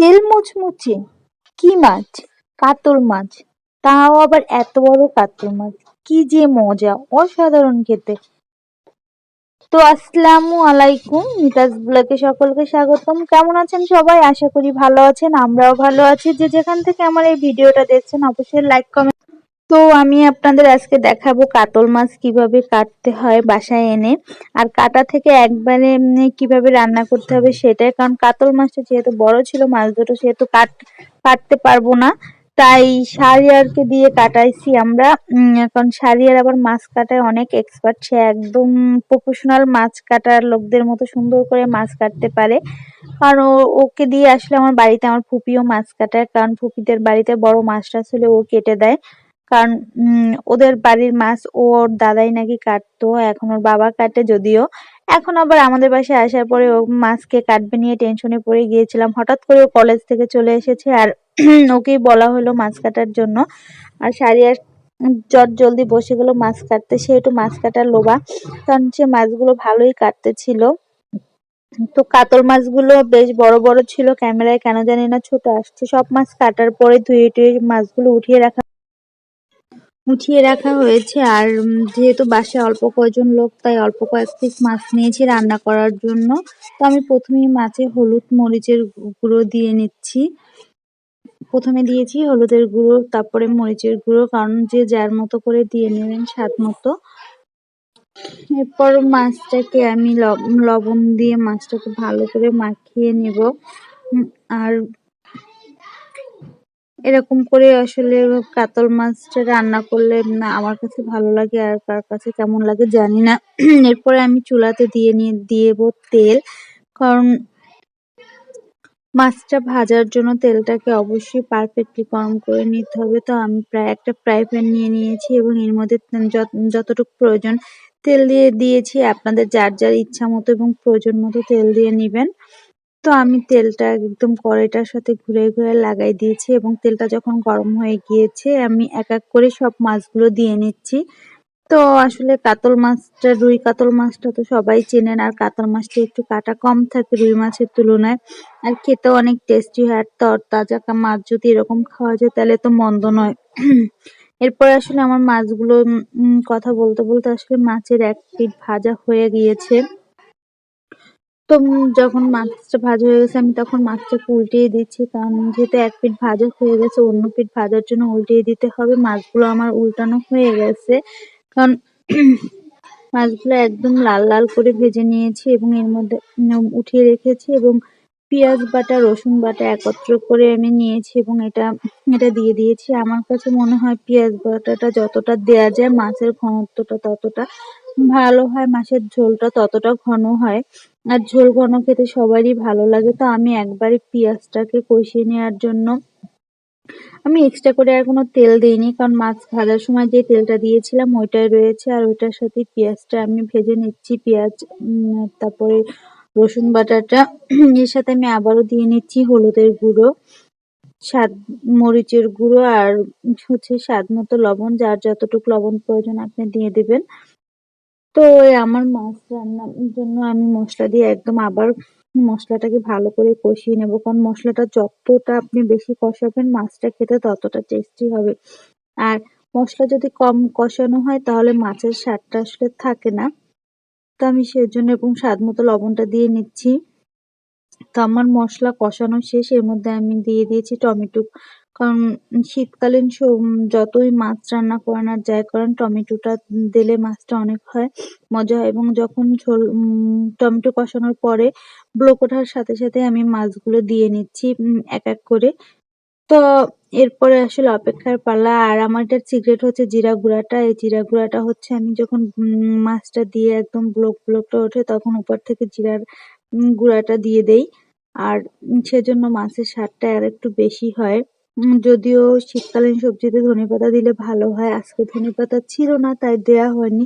তেল মুচমুচে কি মাছ? কাতল মাছ। তাও আবার এত বড় কাতল মাছ। কি যে মজা, অসাধারণ খেতে। তো আসসালামু আলাইকুম, মিতাজ ব্লকে সকলকে স্বাগতম। কেমন আছেন সবাই? আশা করি ভালো আছেন, আমরাও ভালো আছি। যে যেখান থেকে আমার এই ভিডিওটা দেখছেন, অবশ্যই লাইক কমেন্ট তো আমি আপনাদের আজকে দেখাবো কাতল মাছ কীভাবে কাটতে হয় বাসায় এনে। আর কাটা থেকে একবারে কীভাবে রান্না করতে হবে সেটাই। কারণ কাতল মাছটা যেহেতু বড় ছিল, মাছ দুটো সেহেতু কাট, কাটতে পারব না। তাই শারিয়ারকে দিয়ে কাটাইছি আমরা। এখন শারিয়ার আবার মাছ কাটায় অনেক এক্সপার্ট সে একদম প্রফেশনাল মাছ কাটার লোকদের মতো সুন্দর করে মাছ কাটতে পারে। কারণ ওকে দিয়ে আসলে আমার বাড়িতে আমার ফুপিও মাছ কাটায়। কারণ ফুপিদের বাড়িতে বড় মাছটা ছিল ও কেটে দেয়। কারণ ওদের বাড়ির মাছ ওর দাদাই নাকি কাটতো, এখন ওর বাবা কাটে যদিও। এখন আবার আমাদের বাসায় আসার পরে ও মাছকে কাটবে নিয়ে টেনশনে পড়ে গিয়েছিলাম। হঠাৎ করে ও কলেজ থেকে চলে এসেছে আর ওকেই বলা হলো মাছ কাটার জন্য। আর সারিয়ার জট জলদি বসে গেলো মাছ কাটতে। সে একটু মাছ কাটার লোভা, কারণ সে মাছগুলো ভালোই কাটতে ছিল। তো কাতল মাছগুলো বেশ বড় বড় ছিল। ক্যামেরায় কেন জানি না ছোট আসছে। সব মাছ কাটার পরে ধুয়ে টুয়ে মাছগুলো উঠিয়ে রাখা উঠিয়ে রাখা হয়েছে। আর যেহেতু বাসায় অল্প কয়জন লোক, তাই অল্প কয়েক পিস মাছ নিয়েছি রান্না করার জন্য। তো আমি প্রথমেই মাছে হলুদ মরিচের গুঁড়ো দিয়ে নিচ্ছি। প্রথমে দিয়েছি হলুদের গুঁড়ো, তারপরে মরিচের গুঁড়ো, কারণ যে যার মতো করে দিয়ে নেবেন স্বাদ মতো। এরপর মাছটাকে আমি লব- লবণ দিয়ে মাছটাকে ভালো করে মাখিয়ে নেব। আর এরকম করে আসলে কাতল মাছটা রান্না করলে না আমার কাছে ভালো লাগে আর কার কাছে কেমন লাগে জানি না। এরপরে আমি চুলাতে দিয়ে নিয়ে দিয়েব তেল। কারণ মাছটা ভাজার জন্য তেলটাকে অবশ্যই পারফেক্টলি গরম করে নিতে হবে। তো আমি প্রায় একটা ফ্রাই প্যান নিয়ে নিয়েছি এবং এর মধ্যে যত- যতটুকু প্রয়োজন তেল দিয়ে দিয়েছি। আপনাদের যার যার ইচ্ছা মতো এবং প্রয়োজন মতো তেল দিয়ে নেবেন। তো আমি তেলটা একদম কড়াইটার সাথে ঘুরে ঘুরে লাগাই দিয়েছি এবং তেলটা যখন গরম হয়ে গিয়েছে, আমি এক এক করে সব মাছগুলো দিয়ে নিচ্ছি। তো আসলে কাতল মাছটা, রুই কাতল মাছটা তো সবাই চেনেন, আর কাতল মাছটা একটু কাটা কম থাকে রুই মাছের তুলনায়। আর খেতেও অনেক টেস্টি হয়, আর কা- মাছ যদি এরকম খাওয়া যায় তাহলে তো মন্দ নয়। এরপর আসলে আমার মাছগুলো কথা বলতে বলতে আসলে মাছের এক পিঠ ভাজা হয়ে গিয়েছে। তো যখন মাছটা ভাজা হয়ে গেছে, আমি তখন মাছটাকে উল্টিয়ে দিচ্ছি। কারণ যেহেতু এক পিঠ ভাজা হয়ে গেছে, অন্য পিঠ ভাজার জন্য উল্টিয়ে দিতে হবে। মাছগুলো আমার উল্টানো হয়ে গেছে। কারণ মাছগুলো একদম লাল লাল করে ভেজে নিয়েছি এবং এর মধ্যে উঠিয়ে রেখেছি এবং পেঁয়াজ বাটা, রসুন বাটা একত্র করে আমি নিয়েছি এবং এটা এটা দিয়ে দিয়েছি। আমার কাছে মনে হয় পেঁয়াজ বাটাটা যতটা দেয়া যায়, মাছের ঘনত্বটা ততটা ভালো হয়, মাছের ঝোলটা ততটা ঘন হয়। আর ঝোল ঘন খেতে সবারই ভালো লাগে, তো আমি একবারে পেঁয়াজটাকে কষিয়ে নেওয়ার জন্য। আমি এক্সট্রা করে আর কোনো তেল দিইনি, কারণ মাছ ভাজার সময় যে তেলটা দিয়েছিলাম ওইটাই রয়েছে, আর ওইটার সাথে পেঁয়াজটা আমি ভেজে নিচ্ছি, পেঁয়াজ তারপরে রসুন বাটাটা। এর সাথে আমি আবারও দিয়ে নিচ্ছি হলুদের গুঁড়ো, স্বাদ, মরিচের গুঁড়ো আর হচ্ছে স্বাদ মতো লবণ, যার যতটুকু লবণ প্রয়োজন আপনি দিয়ে দিবেন। তো আমার মাছ রান্নার জন্য আমি মশলা দিয়ে একদম আবার মশলাটাকে ভালো করে কষিয়ে নেব। কারণ মশলাটা যতটা আপনি বেশি কষাবেন, মাছটা খেতে ততটা টেস্টি হবে। আর মশলা যদি কম কষানো হয়, তাহলে মাছের স্বাদটা আসলে থাকে না। তো আমি সেজন্য এবং স্বাদ মতো লবণটা দিয়ে নিচ্ছি। তো আমার মশলা কষানো শেষ, এর মধ্যে আমি দিয়ে দিয়েছি টমেটো কারণ শীতকালীন সব- যতই মাছ রান্না করেন আর যাই টমেটোটা দিলে মাছটা অনেক হয়, মজা হয়। এবং যখন ঝোল টমেটো কষানোর পরে ব্লক ওঠার সাথে সাথে আমি মাছগুলো দিয়ে নিচ্ছি এক এক করে। তো এরপরে আসলে অপেক্ষার পালা। আর আমার এটার সিক্রেট হচ্ছে জিরা গুঁড়াটা। এই জিরা গুঁড়াটা হচ্ছে আমি যখন মাছটা দিয়ে একদম ব্লক, ব্লকটা ওঠে, তখন উপর থেকে জিরার গুঁড়াটা দিয়ে দেই। আর সেজন্য মাছের স্বাদটা আর একটু বেশি হয়। উম, যদিও শীতকালীন সবজিতে ধনেপাতা দিলে ভালো হয় আজকে ধনেপাতা ছিল না তাই দেয়া হয়নি।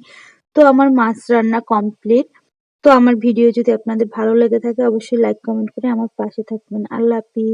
তো আমার মাছ রান্না কমপ্লিট তো আমার ভিডিও যদি আপনাদের ভালো লেগে থাকে অবশ্যই লাইক কমেন্ট করে আমার পাশে থাকবেন। আল্লাহ হাফিজ।